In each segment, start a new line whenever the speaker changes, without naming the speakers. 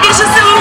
que celular.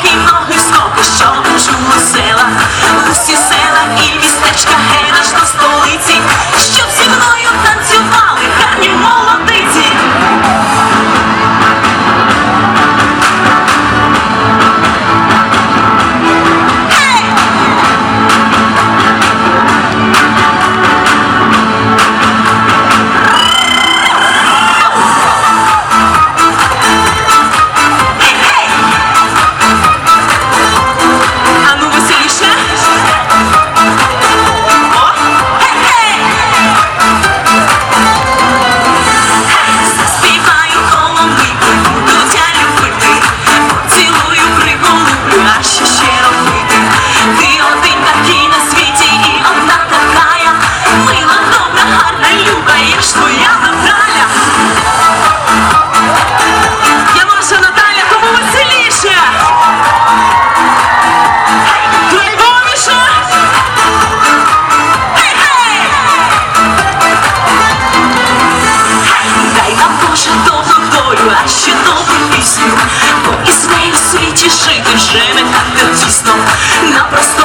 walking on Ти вже не так тісно, напросто